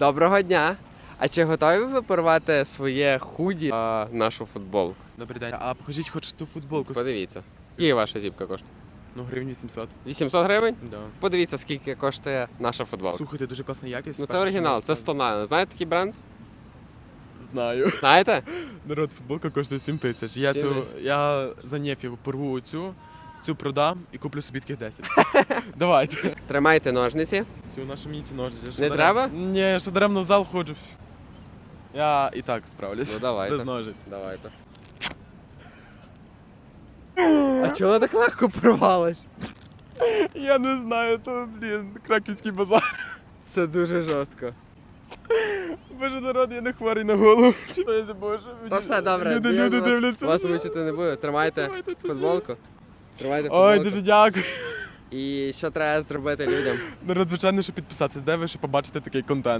Доброго дня! А чи готові ви порвати своє худі а, нашу футболку? Добрий день. А покажіть хоч ту футболку. Подивіться. Скільки ваша зіпка коштує? Ну, гривень 800. 800 гривень? Да. Подивіться, скільки коштує наша футболка. Слухайте, дуже класна якість. Ну це Перше, оригінал, що це Стонайна. Знаєте такий бренд? Знаю. Знаєте? Народ, футболка коштує 7 тисяч. Я Сім цю, я за нефів порву цю, цю продам і куплю собі таких 10. Давайте. Тримайте ножниці. Цю нашу мені ці ножиці. Що Не дарем- треба? Ні, я ще даремно в зал ходжу. Я і так справлюсь. Ну давайте. Без ножиць. Давайте. А чого так легко порвалось? Я не знаю, то, блін, краківський базар. Це дуже жорстко. Боже, народ, я не хворий на голову. Чекайте, боже. мені- Та все добре. Люди, я люди вас- дивляться. Вас мучити не буду. Тримайте Давайте тут футболку. Тримайте Ой, дуже дякую. І що треба зробити людям? Ну, звичайно, що підписатися, де ви ще побачите такий контент.